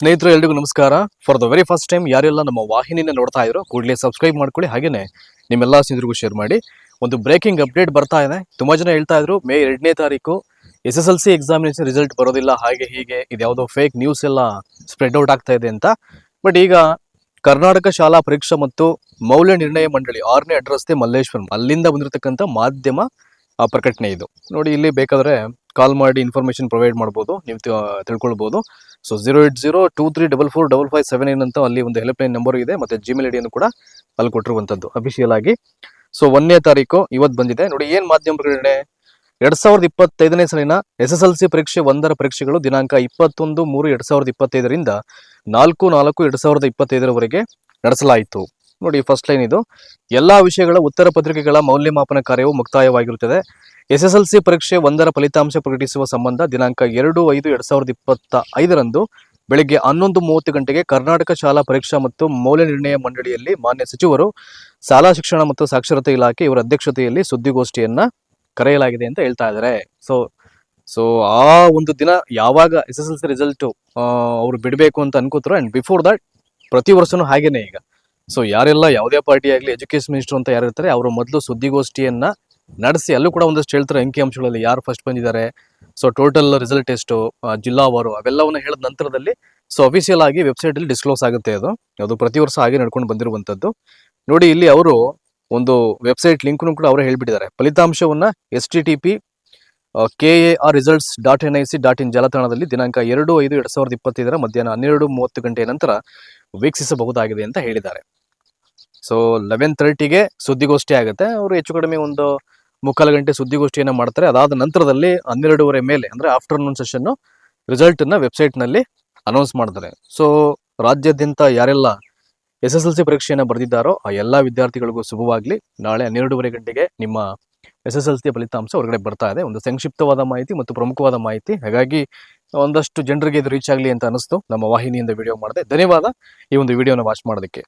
ಸ್ನೇಹಿತರು, ಎಲ್ರಿಗೂ ನಮಸ್ಕಾರ. For the very first time ಯಾರೆಲ್ಲ ನಮ್ಮ ವಾಹಿನಿನ ನೋಡ್ತಾ ಇದ್ರು, ಕೂಡಲೇ ಸಬ್ಸ್ಕ್ರೈಬ್ ಮಾಡ್ಕೊಳ್ಳಿ. ಹಾಗೆಯೇ ನಿಮ್ಮೆಲ್ಲ ಸ್ನೇಹಿತರಿಗೂ ಶೇರ್ ಮಾಡಿ. ಒಂದು ಬ್ರೇಕಿಂಗ್ ಅಪ್ಡೇಟ್ ಬರ್ತಾ ಇದೆ. ತುಂಬಾ ಜನ ಹೇಳ್ತಾ ಇದ್ರು, ಮೇ ಎರಡನೇ ತಾರೀಕು S S L C examination result ಬರೋದಿಲ್ಲ. ಹಾಗೆ, ಹೀಗೆ, ಇದ್ಯಾವುದೋ ಫೇಕ್ ನ್ಯೂಸ್ ಎಲ್ಲ ಸ್ಪ್ರೆಡ್ ಔಟ್ ಆಗ್ತಾ ಇದೆ ಅಂತ. ಬಟ್ ಈಗ ಕರ್ನಾಟಕ ಶಾಲಾ ಪರೀಕ್ಷಾ ಮತ್ತು ಮೌಲ್ಯ ನಿರ್ಣಯ ಮಂಡಳಿ ಆರನೇ ಅಡ್ರಸ್ತೆ ಮಲ್ಲೇಶ್ವರಂ ಅಲ್ಲಿಂದ ಬಂದಿರತಕ್ಕಂಥ ಮಾಧ್ಯಮ ಪ್ರಕಟಣೆ ಇದು. ನೋಡಿ, ಇಲ್ಲಿ ಬೇಕಾದ್ರೆ ಕಾಲ್ ಮಾಡಿ ಇನ್ಫಾರ್ಮೇಶನ್ ಪ್ರೊವೈಡ್ ಮಾಡ್ಬೋದು, ನೀವು ತಿಳ್ಕೊಳ್ಬೋದು. So zero eight zero two three double four double five seven ಏನ್ ಅಂತ ಅಲ್ಲಿ ಒಂದು ಹೆಲ್ಪ್ ಲೈನ್ ನಂಬರ್ ಇದೆ, ಮತ್ತೆ ಜಿಮೇಲ್ ಐಡಿಯನ್ನು ಕೂಡ ಅಲ್ಲಿ ಕೊಟ್ಟಿರುವಂತದ್ದು ಅಫಿಷಿಯಲ್ ಆಗಿ. ಸೊ ಒಂದನೇ ತಾರೀಕು ಇವತ್ತು ಬಂದಿದೆ. ನೋಡಿ, ಏನ್ ಮಾಧ್ಯಮ ಪ್ರಕಟಣೆ ಎರಡ್ ಸಾವಿರದ ಇಪ್ಪತ್ತೈದನೇ ಸಾಲಿನ ಎಸ್ ಎಸ್ ಎಲ್ ಸಿ ಪರೀಕ್ಷೆ ಒಂದರ ಪರೀಕ್ಷೆಗಳು ದಿನಾಂಕ ಇಪ್ಪತ್ತೊಂದು ಮೂರು ಎರಡ್ ಸಾವಿರದ ಇಪ್ಪತ್ತೈದರಿಂದ ನಾಲ್ಕು ನಾಲ್ಕು ಎರಡ್ ಸಾವಿರದ ಇಪ್ಪತ್ತೈದರವರೆಗೆ ನಡೆಸಲಾಯಿತು. ನೋಡಿ ಫಸ್ಟ್ ಲೈನ್ ಇದು. ಎಲ್ಲಾ ವಿಷಯಗಳ ಉತ್ತರ ಪತ್ರಿಕೆಗಳ ಮೌಲ್ಯಮಾಪನ ಕಾರ್ಯವು ಮುಕ್ತಾಯವಾಗಿರುತ್ತದೆ. ಎಸ್ ಎಸ್ ಎಲ್ ಸಿ ಪರೀಕ್ಷೆ ಒಂದರ ಫಲಿತಾಂಶ ಪ್ರಕಟಿಸುವ ಸಂಬಂಧ ದಿನಾಂಕ ಎರಡು ಐದು ಎರಡ್ ಸಾವಿರದ ಇಪ್ಪತ್ತ ಐದರಂದು ಬೆಳಗ್ಗೆ ಹನ್ನೊಂದು ಮೂವತ್ತು ಗಂಟೆಗೆ ಕರ್ನಾಟಕ ಶಾಲಾ ಪರೀಕ್ಷಾ ಮತ್ತು ಮೌಲ್ಯ ನಿರ್ಣಯ ಮಂಡಳಿಯಲ್ಲಿ ಮಾನ್ಯ ಸಚಿವರು, ಶಾಲಾ ಶಿಕ್ಷಣ ಮತ್ತು ಸಾಕ್ಷರತೆ ಇಲಾಖೆ ಇವರ ಅಧ್ಯಕ್ಷತೆಯಲ್ಲಿ ಸುದ್ದಿಗೋಷ್ಠಿಯನ್ನ ಕರೆಯಲಾಗಿದೆ ಅಂತ ಹೇಳ್ತಾ ಇದ್ದಾರೆ. ಸೊ ಸೊ ಆ ಒಂದು ದಿನ ಯಾವಾಗ S S L C result ಅವರು ಬಿಡಬೇಕು ಅಂತ ಅನ್ಕೋತಾರೋ ಅಂಡ್ ಬಿಫೋರ್ ದಟ್ ಪ್ರತಿ ವರ್ಷನೂ ಹಾಗೇನೆ ಈಗ. ಸೊ ಯಾರೆಲ್ಲ ಯಾವುದೇ ಪಾರ್ಟಿ ಆಗಲಿ ಎಜುಕೇಶನ್ ಮಿನಿಸ್ಟರ್ ಅಂತ ಯಾರು ಇರ್ತಾರೆ ಅವರು ಮೊದಲು ಸುದ್ದಿಗೋಷ್ಠಿಯನ್ನ ನಡೆಸಿ ಅಲ್ಲೂ ಕೂಡ ಒಂದಷ್ಟು ಹೇಳ್ತಾರೆ ಅಂಕಿ ಅಂಶಗಳಲ್ಲಿ ಯಾರು ಫಸ್ಟ್ ಬಂದಿದ್ದಾರೆ. ಸೊ ಟೋಟಲ್ ರಿಸಲ್ಟ್ ಎಷ್ಟು ಜಿಲ್ಲಾ ಜಿಲ್ಲಾವಾರು ಅವೆಲ್ಲವನ್ನು ಹೇಳಿದ ನಂತರದಲ್ಲಿ ಸೊ ಅಫಿಷಿಯಲ್ ಆಗಿ ವೆಬ್ಸೈಟ್ ಅಲ್ಲಿ ಡಿಸ್ಕ್ಲೋಸ್ ಆಗುತ್ತೆ ಅದು. ಅದು ಪ್ರತಿ ವರ್ಷ ಹಾಗೆ ನಡ್ಕೊಂಡು ಬಂದಿರುವಂತದ್ದು ನೋಡಿ, ಇಲ್ಲಿ ಅವರು ಒಂದು ವೆಬ್ಸೈಟ್ ಲಿಂಕ್ನು ಕೂಡ ಅವರೇ ಹೇಳ್ಬಿಟ್ಟಿದ್ದಾರೆ. ಫಲಿತಾಂಶವನ್ನ S T T P K A R results dot N I C dot in ಜಾಲತಾಣದಲ್ಲಿ ದಿನಾಂಕ ಎರಡು ಐದು ಎರಡ್ ಸಾವಿರದ ಇಪ್ಪತ್ತೈದರ ಮಧ್ಯಾಹ್ನ ಹನ್ನೆರಡು ಮೂವತ್ತು ಗಂಟೆಯ ನಂತರ ವೀಕ್ಷಿಸಬಹುದಾಗಿದೆ ಅಂತ ಹೇಳಿದ್ದಾರೆ. ಸೊ ಲೆವೆನ್ ತರ್ಟಿಗೆ ಸುದ್ದಿಗೋಷ್ಠಿ ಆಗುತ್ತೆ. ಅವರು ಹೆಚ್ಚು ಕಡಿಮೆ ಒಂದು ಮುಕ್ಕಾಲು ಗಂಟೆ ಸುದ್ದಿಗೋಷ್ಠಿಯನ್ನು ಮಾಡ್ತಾರೆ. ಅದಾದ ನಂತರದಲ್ಲಿ ಹನ್ನೆರಡೂವರೆ ಮೇಲೆ, ಅಂದ್ರೆ ಆಫ್ಟರ್ನೂನ್ ಸೆಷನ್ನು ರಿಸಲ್ಟನ್ನು ವೆಬ್ಸೈಟ್ನಲ್ಲಿ ವೆಬ್ಸೈಟ್ನಲ್ಲಿ ಅನೌನ್ಸ್ ಮಾಡ್ತಾರೆ ಸೊ ರಾಜ್ಯಾದ್ಯಂತ ಯಾರೆಲ್ಲ ಎಸ್ ಎಸ್ ಎಲ್ ಸಿ ಪರೀಕ್ಷೆಯನ್ನು ಬರೆದಿದ್ದಾರೋ, ಆ ಎಲ್ಲ ವಿದ್ಯಾರ್ಥಿಗಳಿಗೂ ಶುಭವಾಗಲಿ. ನಾಳೆ ಹನ್ನೆರಡೂವರೆ ಗಂಟೆಗೆ ನಿಮ್ಮ ಎಸ್ ಎಸ್ ಎಲ್ ಸಿ ಫಲಿತಾಂಶ ಹೊರಗಡೆ ಬರ್ತಾ ಇದೆ. ಒಂದು ಸಂಕ್ಷಿಪ್ತವಾದ ಮಾಹಿತಿ ಮತ್ತು ಪ್ರಮುಖವಾದ ಮಾಹಿತಿ. ಹಾಗಾಗಿ ಒಂದಷ್ಟು ಜನರಿಗೆ ಇದು ರೀಚ್ ಆಗಲಿ ಅಂತ ಅನಿಸ್ತು ನಮ್ಮ ವಾಹಿನಿಯಿಂದ ವಿಡಿಯೋ ಮಾಡಿದೆ. ಧನ್ಯವಾದ ಈ ಒಂದು ವಿಡಿಯೋನ ವಾಚ್ ಮಾಡೋದಕ್ಕೆ.